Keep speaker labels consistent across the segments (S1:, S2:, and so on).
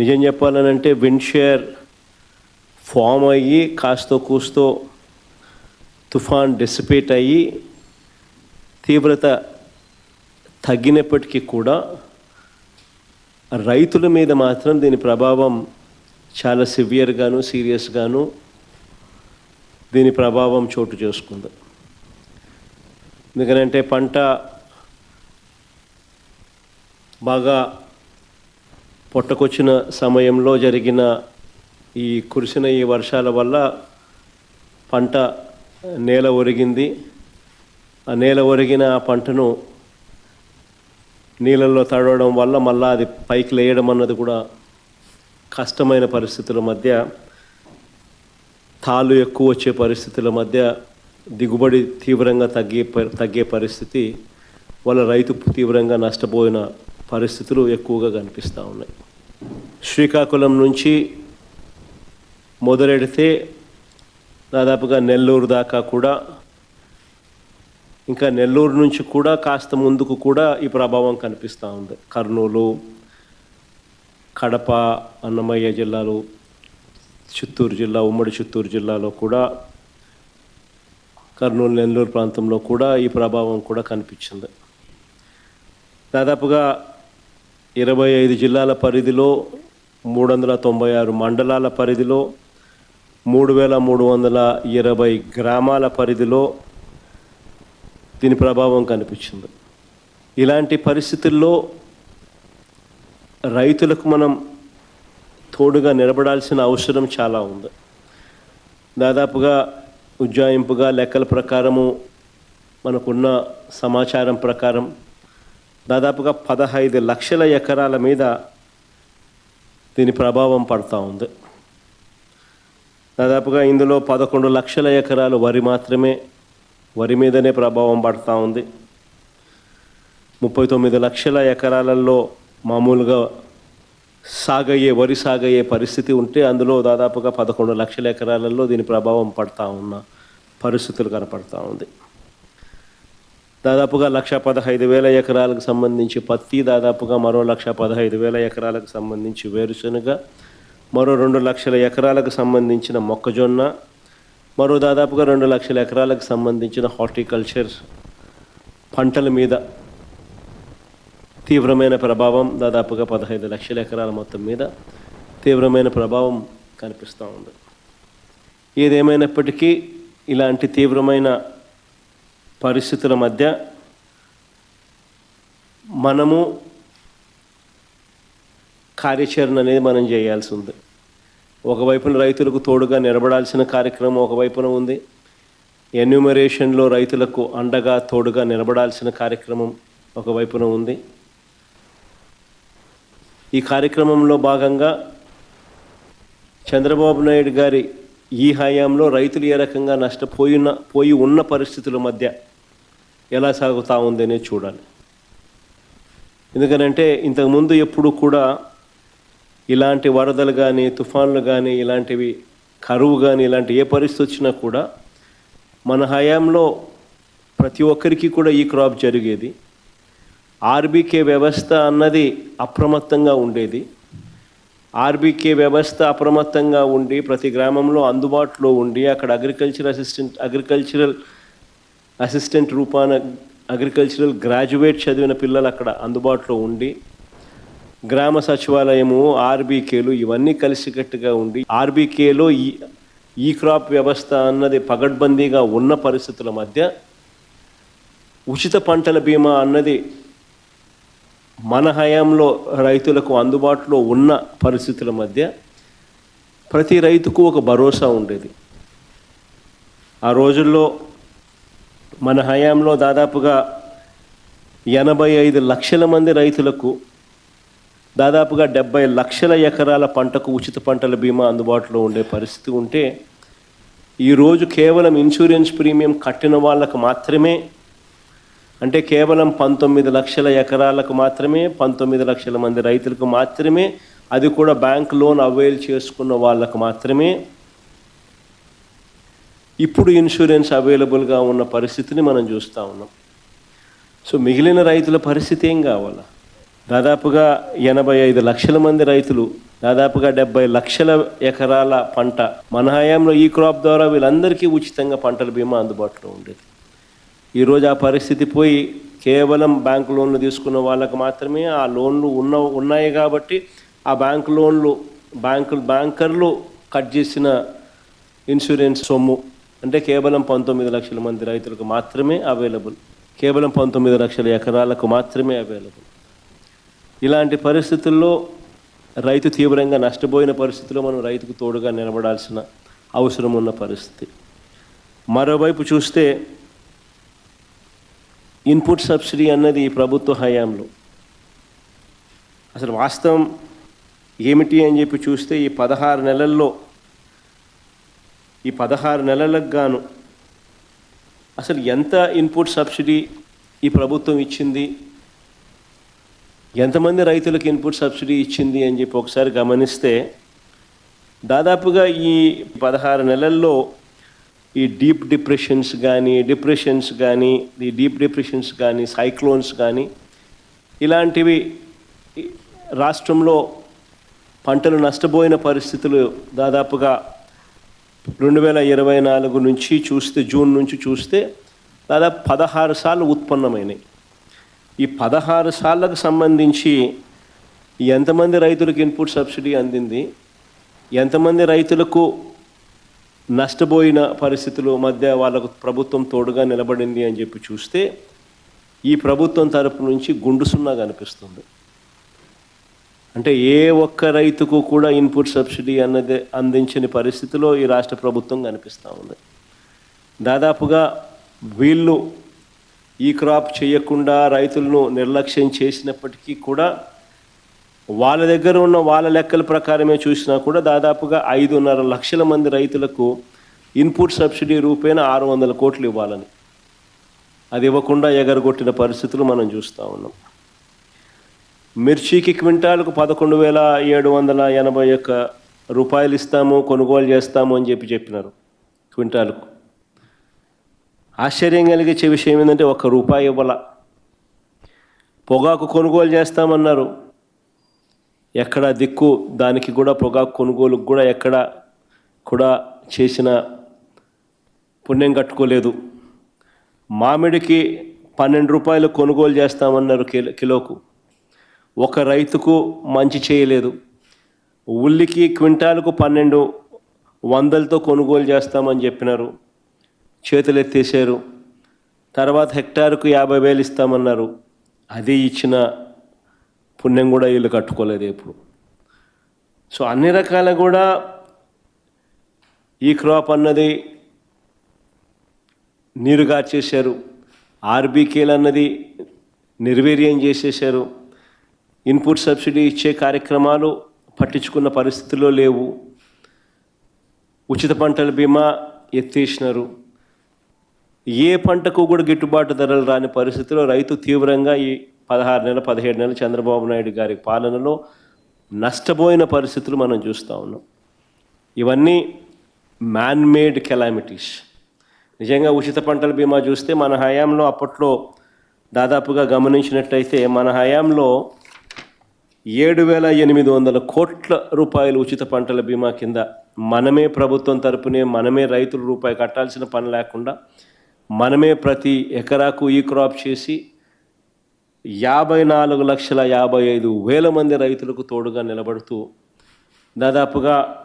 S1: నిజం చెప్పాలనంటే విండ్షేర్ ఫామ్ అయ్యి కాస్తో కూస్తో తుఫాన్ డిసిపేట్ అయ్యి తీవ్రత తగ్గినప్పటికీ కూడా రైతుల మీద మాత్రం దీని ప్రభావం చాలా సివియర్గాను సీరియస్గాను దీని ప్రభావం చోటు చేసుకుంది. ఎందుకంటే పంట బాగా పొట్టకొచ్చిన సమయంలో జరిగిన ఈ కురిసిన ఈ వర్షాల వల్ల పంట నేల ఒరిగింది. ఆ నేల ఒరిగిన ఆ పంటను నీళ్ళల్లో తడవడం వల్ల మళ్ళా అది పైకి లేయడం అన్నది కూడా కష్టమైన పరిస్థితుల మధ్య తాళ్ళు ఎక్కువ వచ్చే పరిస్థితుల మధ్య దిగుబడి తీవ్రంగా తగ్గే తగ్గే పరిస్థితి వల్ల రైతు తీవ్రంగా నష్టపోయిన పరిస్థితులు ఎక్కువగా కనిపిస్తూ ఉన్నాయి. శ్రీకాకుళం నుంచి మొదలెడితే దాదాపుగా నెల్లూరు దాకా కూడా ఇంకా నెల్లూరు నుంచి కూడా కాస్త ముందుకు కూడా ఈ ప్రభావం కనిపిస్తూ ఉంది. కర్నూలు కడప అన్నమయ్య జిల్లాలు చిత్తూరు జిల్లా ఉమ్మడి చిత్తూరు జిల్లాలో కూడా కర్నూలు నెల్లూరు ప్రాంతంలో కూడా ఈ ప్రభావం కూడా కనిపించింది. దాదాపుగా ఇరవై ఐదు జిల్లాల పరిధిలో మూడు వందల తొంభై ఆరు మండలాల పరిధిలో మూడు వేల మూడు వందల ఇరవై గ్రామాల పరిధిలో దీని ప్రభావం కనిపించింది. ఇలాంటి పరిస్థితుల్లో రైతులకు మనం తోడుగా నిలబడాల్సిన అవసరం చాలా ఉంది. దాదాపుగా ఉజ్జాయింపుగా లెక్కల ప్రకారము మనకున్న సమాచారం ప్రకారం దాదాపుగా పదహైదు లక్షల ఎకరాల మీద దీని ప్రభావం పడతా ఉంది. దాదాపుగా ఇందులో పదకొండు లక్షల ఎకరాలు వరి మాత్రమే వరి మీదనే ప్రభావం పడతా ఉంది. ముప్పై తొమ్మిది లక్షల ఎకరాలలో మామూలుగా సాగయ్యే వరి సాగయ్యే పరిస్థితి ఉంటే అందులో దాదాపుగా పదకొండు లక్షల ఎకరాలలో దీని ప్రభావం పడతా ఉన్న పరిస్థితులు కనపడతా ఉంది. దాదాపుగా లక్ష పదహైదు వేల ఎకరాలకు సంబంధించి పత్తి దాదాపుగా మరో లక్ష పదహైదు వేల ఎకరాలకు సంబంధించి వేరుశనగ మరో రెండు లక్షల ఎకరాలకు సంబంధించిన మొక్కజొన్న మరో దాదాపుగా రెండు లక్షల ఎకరాలకు సంబంధించిన హార్టికల్చర్ పంటల మీద తీవ్రమైన ప్రభావం దాదాపుగా పదహైదు లక్షల ఎకరాల మొత్తం మీద తీవ్రమైన ప్రభావం కనిపిస్తూ ఉంది. ఏదేమైనప్పటికీ ఇలాంటి తీవ్రమైన పరిస్థితుల మధ్య మనము కార్యాచరణ అనేది మనం చేయాల్సి ఉంది. ఒకవైపున రైతులకు తోడుగా నిలబడాల్సిన కార్యక్రమం ఒకవైపున ఉంది. ఎన్యూమరేషన్లో రైతులకు అండగా తోడుగా నిలబడాల్సిన కార్యక్రమం ఒకవైపున ఉంది. ఈ కార్యక్రమంలో భాగంగా చంద్రబాబు నాయుడు గారి ఈ హయాంలో రైతులు ఏ రకంగా నష్టపోయిన పోయి ఉన్న పరిస్థితుల మధ్య ఎలా సాగుతూ ఉందనే చూడాలి. ఎందుకనంటే ఇంతకుముందు ఎప్పుడు కూడా ఇలాంటి వరదలు కానీ తుఫాన్లు కానీ ఇలాంటివి కరువు కానీ ఇలాంటి ఏ పరిస్థితి వచ్చినా కూడా మన హయాంలో ప్రతి ఒక్కరికి కూడా ఈ క్రాప్ జరిగేది. ఆర్బీకే వ్యవస్థ అన్నది అప్రమత్తంగా ఉండేది. ఆర్బీకే వ్యవస్థ అప్రమత్తంగా ఉండి ప్రతి గ్రామంలో అందుబాటులో ఉండి అక్కడ అగ్రికల్చర్ అసిస్టెంట్ అగ్రికల్చరల్ అసిస్టెంట్ రూపాన అగ్రికల్చరల్ గ్రాడ్యుయేట్ చదివిన పిల్లలు అక్కడ అందుబాటులో ఉండి గ్రామ సచివాలయము ఆర్బీకేలు ఇవన్నీ కలిసికట్టుగా ఉండి ఆర్బీకేలో ఈ ఈ క్రాప్ వ్యవస్థ అన్నది పగడ్బందీగా ఉన్న పరిస్థితుల మధ్య ఉచిత పంటల బీమా అన్నది మన హయాంలో రైతులకు అందుబాటులో ఉన్న పరిస్థితుల మధ్య ప్రతి రైతుకు ఒక భరోసా ఉండేది. ఆ రోజుల్లో మన హయాంలో దాదాపుగా ఎనభై ఐదు లక్షల మంది రైతులకు దాదాపుగా డెబ్బై లక్షల ఎకరాల పంటకు ఉచిత పంటల బీమా అందుబాటులో ఉండే పరిస్థితి ఉంటే ఈరోజు కేవలం ఇన్సూరెన్స్ ప్రీమియం కట్టిన వాళ్ళకు మాత్రమే అంటే కేవలం పంతొమ్మిది లక్షల ఎకరాలకు మాత్రమే పంతొమ్మిది లక్షల మంది రైతులకు మాత్రమే అది కూడా బ్యాంక్ లోన్ అవైల్ చేసుకున్న వాళ్ళకు మాత్రమే. ఇప్పుడు ఇన్సూరెన్స్ అవైలబుల్గా ఉన్న పరిస్థితిని మనం చూస్తూ ఉన్నాం. సో మిగిలిన రైతుల పరిస్థితి ఏం కావాలా? దాదాపుగా ఎనభై ఐదు లక్షల మంది రైతులు దాదాపుగా డెబ్బై లక్షల ఎకరాల పంట. మన హయాంలో ఈ క్రాప్ ద్వారా వీళ్ళందరికీ ఉచితంగా పంటల బీమా అందుబాటులో ఉండేది. ఈరోజు ఆ పరిస్థితి పోయి కేవలం బ్యాంకు లోన్లు తీసుకున్న వాళ్ళకు మాత్రమే ఆ లోన్లు ఉన్న ఉన్నాయి కాబట్టి ఆ బ్యాంకు లోన్లు బ్యాంకులు బ్యాంకర్లు కట్ చేసిన ఇన్సూరెన్స్ సొమ్ము అంటే కేవలం పంతొమ్మిది లక్షల మంది రైతులకు మాత్రమే అవైలబుల్. కేవలం పంతొమ్మిది లక్షల ఎకరాలకు మాత్రమే అవైలబుల్. ఇలాంటి పరిస్థితుల్లో రైతు తీవ్రంగా నష్టపోయిన పరిస్థితిలో మనం రైతుకు తోడుగా నిలబడాల్సిన అవసరం ఉన్న పరిస్థితి. మరోవైపు చూస్తే ఇన్పుట్ సబ్సిడీ అన్నది ఈ ప్రభుత్వ హయాంలో. అసలు వాస్తవం ఏమిటి అని చెప్పి చూస్తే ఈ పదహారు నెలల్లో ఈ పదహారు నెలలకు గాను అసలు ఎంత ఇన్పుట్ సబ్సిడీ ఈ ప్రభుత్వం ఇచ్చింది? ఎంతమంది రైతులకు ఇన్పుట్ సబ్సిడీ ఇచ్చింది అని చెప్పి ఒకసారి గమనిస్తే దాదాపుగా ఈ పదహారు నెలల్లో ఈ డీప్ డిప్రెషన్స్ కానీ డిప్రెషన్స్ కానీ ఈ డీప్ డిప్రెషన్స్ కానీ సైక్లోన్స్ కానీ ఇలాంటివి రాష్ట్రంలో పంటలు నష్టపోయిన పరిస్థితులు దాదాపుగా రెండు వేల ఇరవై నాలుగు నుంచి చూస్తే జూన్ నుంచి చూస్తే దాదాపు పదహారు సార్లు ఉత్పన్నమైనాయి. ఈ పదహారు సార్లకు సంబంధించి ఎంతమంది రైతులకు ఇన్పుట్ సబ్సిడీ అందింది? ఎంతమంది రైతులకు నష్టపోయిన పరిస్థితుల మధ్య వాళ్ళకు ప్రభుత్వం తోడుగా నిలబడింది అని చెప్పి చూస్తే ఈ ప్రభుత్వం తరపు నుంచి గుండు సున్నా కనిపిస్తుంది. అంటే ఏ ఒక్క రైతుకు కూడా ఇన్పుట్ సబ్సిడీ అన్నది అందించని పరిస్థితిలో ఈ రాష్ట్ర ప్రభుత్వం కనిపిస్తూ ఉంది. దాదాపుగా వీళ్ళు ఈ క్రాప్ చేయకుండా రైతులను నిర్లక్ష్యం చేసినప్పటికీ కూడా వాళ్ళ దగ్గర ఉన్న వాళ్ళ లెక్కల ప్రకారమే చూసినా కూడా దాదాపుగా ఐదున్నర లక్షల మంది రైతులకు ఇన్పుట్ సబ్సిడీ రూపేణ ఆరు వందల కోట్లు ఇవ్వాలని. అది ఇవ్వకుండా ఎగరగొట్టిన పరిస్థితులు మనం చూస్తూ ఉన్నాం. మిర్చికి క్వింటాలకు పదకొండు వేల ఏడు వందల ఎనభై ఒక్క రూపాయలు ఇస్తాము కొనుగోలు చేస్తాము అని చెప్పి చెప్పినారు క్వింటాలకు. ఆశ్చర్యం కలిగించే విషయం ఏంటంటే ఒక్క రూపాయి ఇవ్వాల. పొగాకు కొనుగోలు చేస్తామన్నారు. ఎక్కడ దిక్కు దానికి కూడా పొగాకు కొనుగోలుకు కూడా ఎక్కడ కూడా చేసిన పుణ్యం కట్టుకోలేదు. మామిడికి పన్నెండు రూపాయలు కొనుగోలు చేస్తామన్నారు కిలోకు. ఒక రైతుకు మంచి చేయలేదు. ఉల్లికి క్వింటాలకు పన్నెండు వందలతో కొనుగోలు చేస్తామని చెప్పినారు. చేతులు ఎత్తేసారు తర్వాత హెక్టార్కు యాభై వేలు ఇస్తామన్నారు. అది ఇచ్చిన పుణ్యం కూడా వీళ్ళు కట్టుకోలేదు ఎప్పుడు. సో అన్ని రకాల కూడా ఈ క్రాప్ అన్నది నీరు గార్చేశారు ఆర్బీకేలు అన్నది నిర్వీర్యం చేసేసారు ఇన్పుట్ సబ్సిడీ ఇచ్చే కార్యక్రమాలు పట్టించుకున్న పరిస్థితుల్లో లేవు. ఉచిత పంటల బీమా ఎత్తేసినారు. ఏ పంటకు కూడా గిట్టుబాటు ధరలు రాని పరిస్థితిలో రైతు తీవ్రంగా ఈ పదహారు నెలలు పదిహేడు నెలలు చంద్రబాబు నాయుడు గారి పాలనలో నష్టపోయిన పరిస్థితులు మనం చూస్తూ ఉన్నాం. ఇవన్నీ మ్యాన్ మేడ్ కెలామిటీస్ నిజంగా ఉచిత పంటల బీమా చూస్తే మన హయాంలో అప్పట్లో దాదాపుగా గమనించినట్లయితే మన హయాంలో ఏడు వేల ఎనిమిది వందల కోట్ల రూపాయలు ఉచిత పంటల బీమా కింద మనమే ప్రభుత్వం తరపునే మనమే రైతులు రూపాయి కట్టాల్సిన పని లేకుండా మనమే ప్రతి ఎకరాకు ఈ క్రాప్ చేసి యాభై నాలుగు లక్షల యాభై ఐదు వేల మంది రైతులకు తోడుగా నిలబడుతూ దాదాపుగా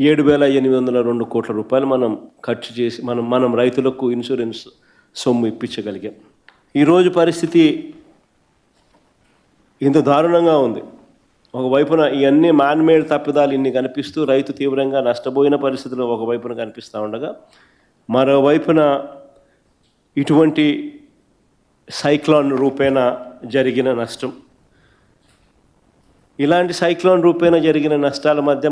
S1: ఏడు వేల ఎనిమిది వందల రెండు కోట్ల రూపాయలు మనం ఖర్చు చేసి మనం మనం రైతులకు ఇన్సూరెన్స్ సొమ్ము ఇప్పించగలిగాం. ఈరోజు పరిస్థితి ఇంత దారుణంగా ఉంది. ఒకవైపున ఇవన్నీ మ్యాన్మేడ్ తప్పిదాలు ఇన్ని కనిపిస్తూ రైతు తీవ్రంగా నష్టపోయిన పరిస్థితులు ఒకవైపున కనిపిస్తూ ఉండగా మరోవైపున ఇటువంటి సైక్లాన్ రూపేణ జరిగిన నష్టం. ఇలాంటి సైక్లోన్ రూపేణ జరిగిన నష్టాల మధ్య